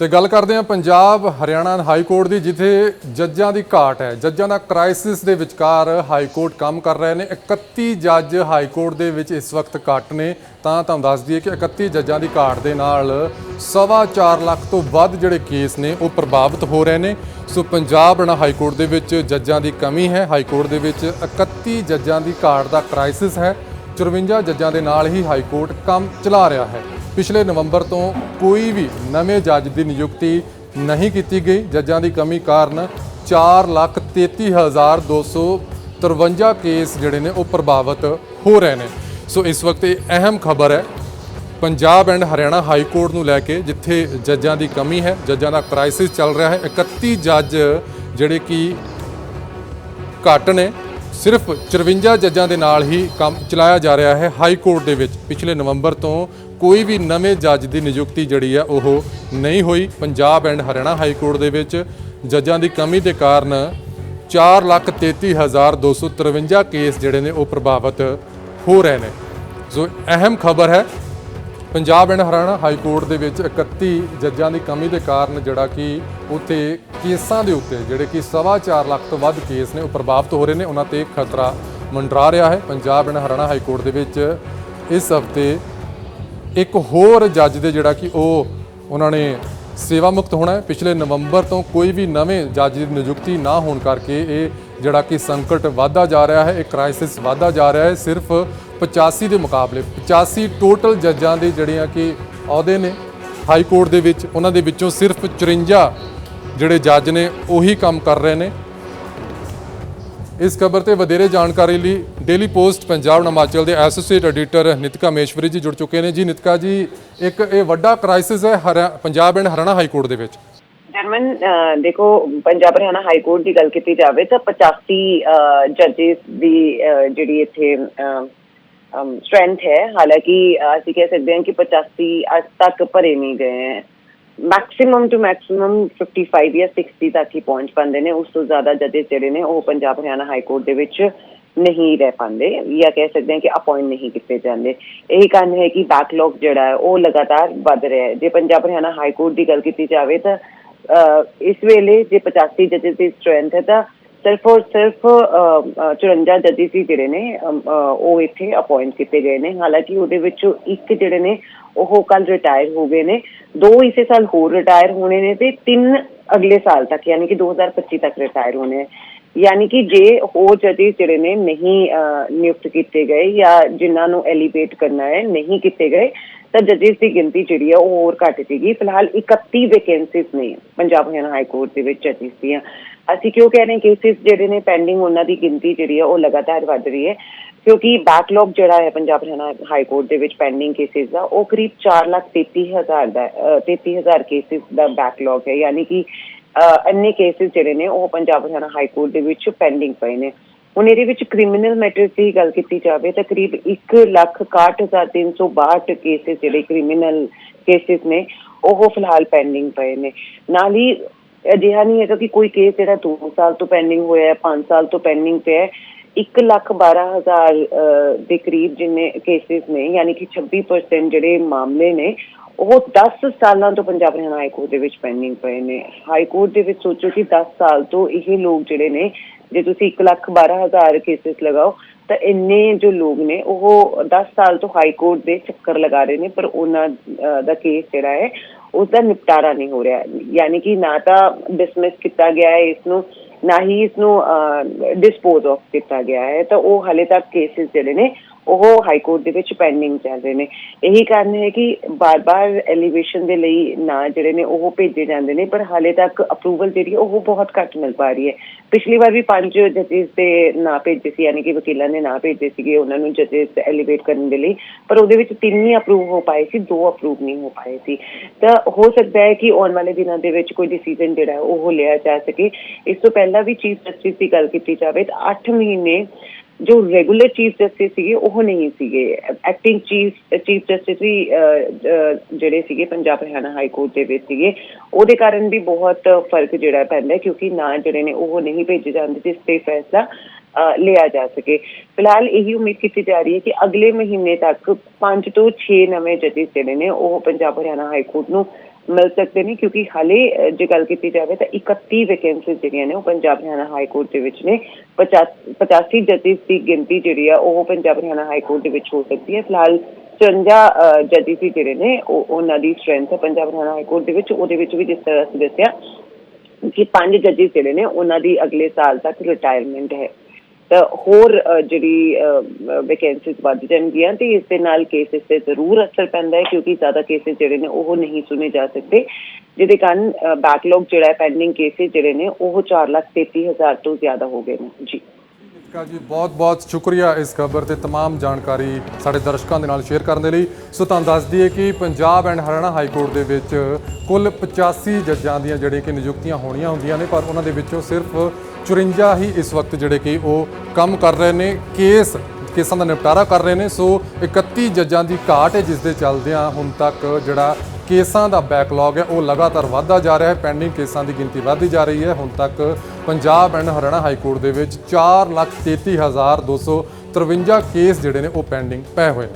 ਤੇ ਗੱਲ ਕਰਦੇ ਹਾਂ ਪੰਜਾਬ ਹਰਿਆਣਾ ਹਾਈ ਕੋਰਟ ਦੀ, ਜਿੱਥੇ ਜੱਜਾਂ ਦੀ ਘਾਟ ਹੈ। ਜੱਜਾਂ ਦਾ ਕ੍ਰਾਈਸਿਸ ਦੇ ਵਿਚਕਾਰ ਹਾਈ ਕੋਰਟ ਕੰਮ ਕਰ ਰਹੇ ਨੇ। 31 ਜੱਜ ਹਾਈ ਕੋਰਟ ਦੇ ਵਿੱਚ ਇਸ ਵਕਤ ਘੱਟ ਨੇ। ਤਾਂ ਤੁਹਾਨੂੰ ਦੱਸ ਦਈਏ ਕਿ 31 ਜੱਜਾਂ ਦੀ ਘਾਟ ਦੇ ਨਾਲ ਸਵਾ ਚਾਰ ਲੱਖ ਤੋਂ ਵੱਧ ਜਿਹੜੇ ਕੇਸ ਨੇ, ਉਹ ਪ੍ਰਭਾਵਿਤ ਹੋ ਰਹੇ ਨੇ। So Punjab Haryana high court ਦੇ ਵਿੱਚ ਜੱਜਾਂ ਦੀ ਕਮੀ ਹੈ। ਹਾਈ ਕੋਰਟ ਦੇ ਵਿੱਚ 31 ਜੱਜਾਂ ਦੀ ਘਾਟ ਦਾ ਕ੍ਰਾਈਸਿਸ ਹੈ। 54 ਜੱਜਾਂ ਦੇ ਨਾਲ ਹੀ ਹਾਈ ਕੋਰਟ ਕੰਮ ਚਲਾ ਰਿਹਾ ਹੈ। ਪਿਛਲੇ ਨਵੰਬਰ ਤੋਂ ਕੋਈ ਵੀ ਨਵੇਂ ਜੱਜ ਦੀ ਨਿਯੁਕਤੀ ਨਹੀਂ ਕੀਤੀ ਗਈ। ਜੱਜਾਂ ਦੀ ਕਮੀ ਕਾਰਨ 433253 ਕੇਸ ਜਿਹੜੇ ਨੇ ਉਹ ਪ੍ਰਭਾਵਿਤ ਹੋ ਰਹੇ ਨੇ। ਸੋ ਇਸ ਵਕਤ ਇਹ ਅਹਿਮ ਖਬਰ ਹੈ। Punjab and Haryana high court ਨੂੰ ਲੈ ਕੇ ਜਿੱਥੇ ਜੱਜਾਂ ਦੀ ਕਮੀ ਹੈ, ਜੱਜਾਂ ਦਾ ਕ੍ਰਾਈਸਿਸ ਚੱਲ ਰਿਹਾ ਹੈ 31 ਜੱਜ ਜਿਹੜੇ ਕਿ ਘੱਟ ਨੇ, ਸਿਰਫ 54 ਜੱਜਾਂ ਦੇ ਨਾਲ ਹੀ ਕੰਮ ਚਲਾਇਆ ਜਾ ਰਿਹਾ ਹੈ ਹਾਈ ਕੋਰਟ ਦੇ ਵਿੱਚ। ਪਿਛਲੇ ਨਵੰਬਰ ਤੋਂ ਕੋਈ ਵੀ ਨਵੇਂ ਜੱਜ ਦੀ ਨਿਯੁਕਤੀ ਜਿਹੜੀ ਹੈ ਉਹ ਨਹੀਂ ਹੋਈ। Punjab and Haryana high court ਦੇ ਵਿੱਚ ਜੱਜਾਂ ਦੀ ਕਮੀ ਦੇ ਕਾਰਨ 433253 ਕੇਸ ਜਿਹੜੇ ਨੇ ਉਹ ਪ੍ਰਭਾਵਿਤ ਹੋ ਰਹੇ ਨੇ। ਸੋ ਅਹਿਮ ਖਬਰ ਹੈ, Punjab and Haryana high court ਦੇ ਵਿੱਚ 31 ਜੱਜਾਂ ਦੀ ਕਮੀ ਦੇ ਕਾਰਨ ਜਿਹੜਾ ਕਿ ਉੱਥੇ ਕੇਸਾਂ ਦੇ ਉੱਤੇ ਜਿਹੜੇ ਕਿ ਸਵਾ ਚਾਰ ਲੱਖ ਤੋਂ ਵੱਧ ਕੇਸ ਨੇ ਉਹ ਪ੍ਰਭਾਵਿਤ ਹੋ ਰਹੇ ਨੇ। ਉਹਨਾਂ ਤੇ ਖਤਰਾ ਮੰਡਰਾ ਰਿਹਾ ਹੈ। Punjab and Haryana high court ਦੇ ਵਿੱਚ ਇਸ ਹਫ਼ਤੇ ਇੱਕ ਹੋਰ ਜੱਜ ਦੇ ਜਿਹੜਾ ਕਿ ਉਹ ਉਹਨਾਂ ਨੇ ਸੇਵਾ ਮੁਕਤ ਹੋਣਾ ਹੈ। ਪਿਛਲੇ ਨਵੰਬਰ ਤੋਂ ਕੋਈ ਵੀ ਨਵੇਂ ਜੱਜ ਦੀ ਨਿਯੁਕਤੀ ਨਾ ਹੋਣ ਕਰਕੇ ਇਹ ਜਿਹੜਾ ਕਿ ਸੰਕਟ ਵਧਦਾ ਜਾ ਰਿਹਾ ਹੈ, ਇਹ ਕ੍ਰਾਈਸਿਸ ਵਧਦਾ ਜਾ ਰਿਹਾ ਹੈ। ਸਿਰਫ 85 ਦੇ ਮੁਕਾਬਲੇ 85 ਟੋਟਲ ਜੱਜਾਂ ਦੇ ਜਿਹੜੀਆਂ ਕਿ ਅਹੁਦੇ ਨੇ ਹਾਈ ਕੋਰਟ ਦੇ ਵਿੱਚ, ਉਹਨਾਂ ਦੇ ਵਿੱਚੋਂ ਸਿਰਫ 54 ਜਿਹੜੇ ਜੱਜ ਨੇ ਉਹੀ ਕੰਮ ਕਰ ਰਹੇ ਨੇ। ਇਸ ਖਬਰ ਤੇ ਵਧੇਰੇ ਜਾਣਕਾਰੀ ਲਈ ਡੇਲੀ ਪੋਸਟ ਪੰਜਾਬ ਹਿਮਾਚਲ ਦੇ ਐਸੋਸੀਏਟ ਐਡੀਟਰ ਨਿਤਕਾ ਮੇਸ਼ਵਰੀ ਜੀ ਜੁੜ ਚੁੱਕੇ ਨੇ। ਜੀ ਨਿਤਕਾ ਜੀ, ਇੱਕ ਇਹ ਵੱਡਾ ਕ੍ਰਾਈਸਿਸ ਹੈ Punjab and Haryana high court ਦੇ ਵਿੱਚ। ਜਰਮਨ ਦੇਖੋ, ਪੰਜਾਬ ਹਰਿਆਣਾ ਹਾਈ ਕੋਰਟ ਦੀ ਗੱਲ ਕੀਤੀ ਜਾਵੇ ਤਾਂ 85 ਜੱਜਿਸ ਦੀ ਜਿਹੜੀ ਇੱਥੇ ਸਟਰੈਂਥ ਹੈ। ਹਾਲਾਂਕਿ ਅਸੀਂ ਕਹਿ ਸਕਦੇ ਹਾਂ ਕਿ 85 ਅੱਜ ਤੱਕ ਭਰੇ ਨਹੀਂ ਗਏ ਮੈਕਸਿਮਮ ਟੂ ਮੈਕਸਿਮਮ 55 ਜਾਂ 60 ਤੱਕ ਹੀ ਪਹੁੰਚ ਪਾਉਂਦੇ ਨੇ। ਉਸ ਤੋਂ ਜ਼ਿਆਦਾ ਜੱਜਿਸ ਜਿਹੜੇ ਨੇ ਉਹ ਪੰਜਾਬ ਹਰਿਆਣਾ ਹਾਈ ਕੋਰਟ ਦੇ ਵਿੱਚ ਨਹੀਂ ਰਹਿ ਪਾਉਂਦੇ ਜਾਂ ਕਹਿ ਸਕਦੇ ਹਾਂ ਕਿ ਅਪਾਇੰਟ ਨਹੀਂ ਕੀਤੇ ਜਾਂਦੇ। ਇਹੀ ਕਾਰਨ ਹੈ ਕਿ ਬੈਕਲੌਗ ਜਿਹੜਾ ਹੈ ਉਹ ਲਗਾਤਾਰ ਵੱਧ ਰਿਹਾ ਹੈ। ਜੇ ਪੰਜਾਬ ਹਰਿਆਣਾ ਹਾਈ ਕੋਰਟ ਦੀ ਗੱਲ ਕੀਤੀ ਜਾਵੇ ਤਾਂ ਅਹ, ਇਸ ਵੇਲੇ ਜੇ 85 ਜੱਜਿਸ ਦੀ ਸਟਰੈਂਥ ਹੈ ਤਾਂ ਸਿਰਫ ਔਰ ਸਿਰਫ ਅਹ, ਅਹ, 54 ਜੱਜਿਸ ਹੀ ਜਿਹੜੇ ਨੇ ਉਹ ਇੱਥੇ ਅਪਾਇੰਟ ਕੀਤੇ ਗਏ ਨੇ। ਹਾਲਾਂਕਿ ਉਹਦੇ ਵਿੱਚੋਂ ਇੱਕ ਜਿਹੜੇ ਨੇ ਉਹ ਕੱਲ ਰਿਟਾਇਰ ਹੋ ਗਏ ਨੇ। ਦੋ ਇਸੇ ਸਾਲ ਹੋਰ ਰਿਟਾਇਰ ਹੋਣੇ ਨੇ ਤੇ ਤਿੰਨ ਅਗਲੇ ਸਾਲ ਤੱਕ ਯਾਨੀ ਕਿ 2025 ਤੱਕ ਰਿਟਾਇਰ ਹੋਣੇ ਹੈ ਯਾਨੀ ਕਿ ਜੇ ਹੋਰ ਜੱਜਿਸ ਜਿਹੜੇ ਨੇ ਨਹੀਂ ਅਹ, ਨਿਯੁਕਤ ਕੀਤੇ ਗਏ ਜਾਂ ਜਿਨ੍ਹਾਂ ਨੂੰ ਐਲੀਵੇਟ ਕਰਨਾ ਹੈ ਨਹੀਂ ਕੀਤੇ ਗਏ ਤਾਂ ਜੱਜਿਸ ਦੀ ਗਿਣਤੀ ਜਿਹੜੀ ਹੈ ਉਹ ਹੋਰ ਘਟ ਜੇਗੀ ਫਿਲਹਾਲ 31 ਵੈਕੈਂਸੀਜ਼ ਨੇ ਪੰਜਾਬ ਹਰਿਆਣਾ ਹਾਈ ਕੋਰਟ ਦੇ ਵਿੱਚ ਜੱਜਿਸ ਦੀਆਂ। ਅਸੀਂ ਕਿਉਂ ਕਹਿ ਰਹੇ ਕੇਸਿਸ ਜਿਹੜੇ ਨੇ ਪੈਂਡਿੰਗ ਉਹਨਾਂ ਦੀ ਗਿਣਤੀ ਜਿਹੜੀ ਹੈ ਉਹ ਲਗਾਤਾਰ ਵੱਧ ਰਹੀ ਹੈ। ਕਿਉਂਕਿ ਬੈਕਲੌਗ ਜਿਹੜਾ ਹੈ ਪੰਜਾਬ ਹਰਿਆਣਾ ਹਾਈ ਕੋਰਟ ਦੇ ਵਿੱਚ ਪੈਂਡਿੰਗ ਕੇਸਿਸ ਦਾ ਉਹ ਕਰੀਬ 433000 ਦਾ ਅਹ, 33000 ਕੇਸਿਸ ਦਾ ਬੈਕਲੌਗ ਹੈ। ਯਾਨੀ ਕਿ ਅੰਨੇ ਕੇਸਿਸ ਜਿਹੜੇ ਨੇ ਉਹ ਪੰਜਾਬ ਹਰਿਆਣਾ ਹਾਈ ਕੋਰਟ ਦੇ ਵਿੱਚ ਪੈਂਡਿੰਗ ਪਏ ਨੇ। ਹੁਣ ਇਹਦੇ ਵਿੱਚ ਕ੍ਰਿਮੀਨਲ ਮੈਟਰਸ ਦੀ ਗੱਲ ਕੀਤੀ ਜਾਵੇ ਤਾਂ ਕਰੀਬ 161362 ਕੇਸਿਸ ਜਿਹੜੇ ਕ੍ਰਿਮੀਨਲ ਕੇਸਿਸ ਨੇ ਉਹ ਫਿਲਹਾਲ ਪੈਂਡਿੰਗ ਪਏ ਨੇ। ਨਾਲ ਹੀ ਅਜਿਹਾ ਨਹੀਂ ਹੈਗਾ ਕਿ ਕੋਈ ਕੇਸ ਜਿਹੜਾ 2 ਸਾਲ ਤੋਂ ਪੈਂਡਿੰਗ ਹੋਇਆ ਹੈ 5 ਸਾਲ ਤੋਂ ਪੈਂਡਿੰਗ ਪਿਆ ਹੈ 1 ਲੱਖ 12000 ਦੇ ਕਰੀਬ ਜਿੰਨੇ ਕੇਸਿਸ ਨੇ ਯਾਨੀ ਕਿ 26% ਜਿਹੜੇ ਮਾਮਲੇ ਨੇ ਉਹ 10 ਸਾਲਾਂ ਤੋਂ ਪੰਜਾਬ ਹਰਿਆਣਾ ਹਾਈ ਕੋਰਟ ਦੇ ਵਿੱਚ ਪੈਂਡਿੰਗ ਪਏ ਨੇ। ਹਾਈ ਕੋਰਟ ਦੇ ਵਿੱਚ ਸੋਚੋ ਕਿ 10 ਸਾਲ ਤੋਂ ਇਹ ਲੋਕ ਜਿਹੜੇ ਨੇ ਜੇ ਤੁਸੀਂ 1 ਲੱਖ 12000 ਕੇਸਿਸ ਲਗਾਓ ਤਾਂ ਇੰਨੇ ਜੋ ਲੋਕ ਨੇ ਉਹ 10 ਸਾਲ ਤੋਂ ਹਾਈ ਕੋਰਟ ਦੇ ਚੱਕਰ ਲਗਾ ਰਹੇ ਨੇ ਪਰ ਉਹਨਾਂ ਅਹ, ਦਾ ਕੇਸ ਜਿਹੜਾ ਹੈ ਉਸ ਦਾ ਨਿਪਟਾਰਾ ਨਹੀਂ ਹੋ ਰਿਹਾ। ਯਾਨੀ ਕਿ ਨਾ ਤਾਂ ਡਿਸਮਿਸ ਕੀਤਾ ਗਿਆ ਹੈ, ਇਸ ਨੂੰ, ਨਾ ਹੀ ਇਸ ਨੂੰ ਡਿਸਪੋਜ਼ ਆਫ ਕੀਤਾ ਗਿਆ ਹੈ। ਤਾਂ ਉਹ ਹਾਲੇ ਤੱਕ ਕੇਸਿਸ ਜਿਹੜੇ ਨੇ ਉਹ ਹਾਈ ਕੋਰਟ ਦੇ ਵਿੱਚ ਪੈਂਡਿੰਗ ਚੱਲ ਰਹੇ ਨੇ। ਇਹੀ ਕਾਰਨ ਹੈ ਕਿ ਬਾਰ-ਬਾਰ ਐਲੀਵੇਸ਼ਨ ਦੇ ਲਈ ਨਾ ਜਿਹੜੇ ਨੇ ਉਹ ਭੇਜੇ ਜਾਂਦੇ ਨੇ, ਪਰ ਹਾਲੇ ਤੱਕ ਅਪਰੂਵਲ ਜਿਹੜੀ ਹੈ ਉਹ ਬਹੁਤ ਘੱਟ ਮਿਲ ਪਾ ਰਹੀ ਹੈ। ਪਿਛਲੀ ਵਾਰ ਵੀ ਪੰਜ ਜੱਜਿਸ ਦੇ ਨਾਂ ਭੇਜੇ ਸੀ, ਯਾਨੀ ਕਿ ਵਕੀਲਾਂ ਨੇ ਨਾਂ ਭੇਜੇ ਸੀਗੇ, ਉਹਨਾਂ ਨੂੰ ਜੱਜਿਸ ਐਲੀਵੇਟ ਕਰਨ ਦੇ ਲਈ, ਪਰ ਉਹਦੇ ਵਿੱਚ ਤਿੰਨ ਹੀ ਅਪਰੂਵ ਹੋ ਪਾਏ ਸੀ, ਦੋ ਅਪਰੂਵ ਨਹੀਂ ਹੋ ਪਾਏ ਸੀ। ਤਾਂ ਹੋ ਸਕਦਾ ਹੈ ਕਿ ਆਉਣ ਵਾਲੇ ਦਿਨਾਂ ਦੇ ਵਿੱਚ ਕੋਈ ਡਿਸੀਜਨ ਜਿਹੜਾ, ਉਹ ਲਿਆ ਜਾ ਸਕੇ। ਇਸ ਤੋਂ ਪਹਿਲਾਂ ਵੀ ਚੀਫ ਜਸਟਿਸ ਦੀ ਗੱਲ ਕੀਤੀ ਜਾਵੇ, ਤਾਂ 8 ਮਹੀਨੇ ਜੋ ਰੈਗੂਲਰ ਚੀਫ ਜਸਟਿਸ ਸੀਗੇ ਉਹ ਨਹੀਂ ਸੀਗੇ। ਐਕਟਿੰਗ ਚੀਫ ਚੀਫ ਜਸਟਿਸ ਵੀ ਜਿਹੜੇ ਸੀਗੇ ਪੰਜਾਬ ਹਰਿਆਣਾ ਹਾਈ ਕੋਰਟ ਦੇ ਵਿੱਚ ਸੀਗੇ ਉਹਦੇ ਕਾਰਨ ਵੀ ਬਹੁਤ ਫ਼ਰਕ ਜਿਹੜਾ ਪੈਂਦਾ ਕਿਉਂਕਿ ਨਾ ਜਿਹੜੇ ਨੇ ਉਹ ਨਹੀਂ ਭੇਜੇ ਜਾਂਦੇ ਜਿਸ ਤੇ ਫੈਸਲਾ ਅਹ, ਲਿਆ ਜਾ ਸਕੇ। ਫਿਲਹਾਲ ਇਹੀ ਉਮੀਦ ਕੀਤੀ ਜਾ ਰਹੀ ਹੈ ਕਿ ਅਗਲੇ ਮਹੀਨੇ ਤੱਕ 5 ਤੋਂ 6 ਨਵੇਂ ਜੱਜਿਸ ਜਿਹੜੇ ਨੇ ਉਹ ਪੰਜਾਬ ਹਰਿਆਣਾ ਹਾਈ ਕੋਰਟ ਨੂੰ ਮਿਲ ਸਕਦੇ ਨੇ, ਕਿਉਂਕਿ ਹਾਲੇ ਜੇ ਗੱਲ ਕੀਤੀ ਜਾਵੇ ਤਾਂ 31 ਵੈਕੈਂਸੀਜ਼ ਜਿਹੜੀਆਂ ਨੇ, ਉਹ ਪੰਜਾਬ ਹਰਿਆਣਾ ਹਾਈ ਕੋਰਟ ਦੇ ਵਿੱਚ ਨੇ। 85 85 ਜੱਜਿਸ ਦੀ ਗਿਣਤੀ ਜਿਹੜੀ ਆ, ਉਹ ਪੰਜਾਬ ਹਰਿਆਣਾ ਹਾਈ ਕੋਰਟ ਦੇ ਵਿੱਚ ਹੋ ਸਕਦੀ ਹੈ। ਫਿਲਹਾਲ 54 ਜੱਜਿਸ ਜਿਹੜੇ ਨੇ, ਉਹ, ਉਹਨਾਂ ਦੀ ਸਟਰੈਂਥ ਹੈ ਪੰਜਾਬ ਹਰਿਆਣਾ ਹਾਈ ਕੋਰਟ ਦੇ ਵਿੱਚ। ਉਹਦੇ ਵਿੱਚ ਵੀ ਜਿਸ ਤਰ੍ਹਾਂ ਅਸੀਂ ਦੱਸਿਆ ਕਿ ਪੰਜ ਜੱਜਿਸ ਜਿਹੜੇ ਨੇ, ਉਹਨਾਂ ਦੀ ਅਗਲੇ ਸਾਲ ਤੱਕ ਰਿਟਾਇਰਮੈਂਟ ਹੈ। ਹੋਰ ਜਿਹੜੀ ਵੈਕੈਂਸੀਜ਼ ਵੱਧ ਜਾਣਗੀਆਂ ਤੇ ਇਸ ਦੇ ਨਾਲ ਕੇਸਿਸ ਤੇ ਜ਼ਰੂਰ ਅਸਰ ਪੈਂਦਾ ਹੈ ਕਿਉਂਕਿ ਜ਼ਿਆਦਾ ਕੇਸਿਸ ਜਿਹੜੇ ਨੇ ਉਹ ਨਹੀਂ ਸੁਣੇ ਜਾ ਸਕਦੇ। ਜਿਹਦੇ ਕਾਰਨ ਬੈਕਲੌਗ ਜਿਹੜਾ ਪੈਂਡਿੰਗ ਕੇਸਿਸ ਜਿਹੜੇ ਨੇ ਉਹ 433000 ਤੋਂ ਜ਼ਿਆਦਾ ਹੋ ਗਏ ਨੇ। ਜੀ। ਕਾ ਜੀ ਬਹੁਤ ਬਹੁਤ ਸ਼ੁਕਰੀਆ ਇਸ ਖਬਰ ਤੇ तमाम ਜਾਣਕਾਰੀ ਸਾਡੇ ਦਰਸ਼ਕਾਂ ਦੇ ਨਾਲ ਸ਼ੇਅਰ ਕਰਨ ਦੇ ਲਈ ਸੋ ਤੁਹਾਨੂੰ ਦੱਸ ਦਈਏ ਕਿ Punjab and Haryana high court ਦੇ ਵਿੱਚ ਕੁੱਲ 85 ਜੱਜਾਂ ਦੀਆਂ ਜਿਹੜੇ ਕਿ ਨਿਯੁਕਤੀਆਂ ਹੋਣੀਆਂ ਹੁੰਦੀਆਂ ਨੇ ਪਰ ਉਹਨਾਂ ਦੇ ਵਿੱਚੋਂ ਸਿਰਫ 54 ਹੀ ਇਸ ਵਕਤ ਜਿਹੜੇ ਕਿ ਉਹ ਕੰਮ ਕਰ ਰਹੇ ਨੇ ਕੇਸ ਕੇਸਾਂ ਦਾ ਨਿਪਟਾਰਾ ਕਰ ਰਹੇ ਨੇ ਸੋ 31 ਜੱਜਾਂ ਦੀ ਘਾਟ ਹੈ ਜਿਸ ਦੇ ਚੱਲਦਿਆਂ ਹੁਣ ਤੱਕ ਜਿਹੜਾ ਕੇਸਾਂ ਦਾ ਬੈਕਲੌਗ ਹੈ, ਉਹ ਲਗਾਤਾਰ ਵਧਦਾ ਜਾ ਰਿਹਾ ਹੈ ਪੈਂਡਿੰਗ ਕੇਸਾਂ ਦੀ ਗਿਣਤੀ ਵਧਦੀ ਜਾ ਰਹੀ ਹੈ। ਹੁਣ ਤੱਕ Punjab and Haryana high court ਦੇ ਵਿੱਚ 433253 ਕੇਸ ਜਿਹੜੇ ਨੇ ਉਹ ਪੈਂਡਿੰਗ ਪਏ ਹੋਏ ਨੇ।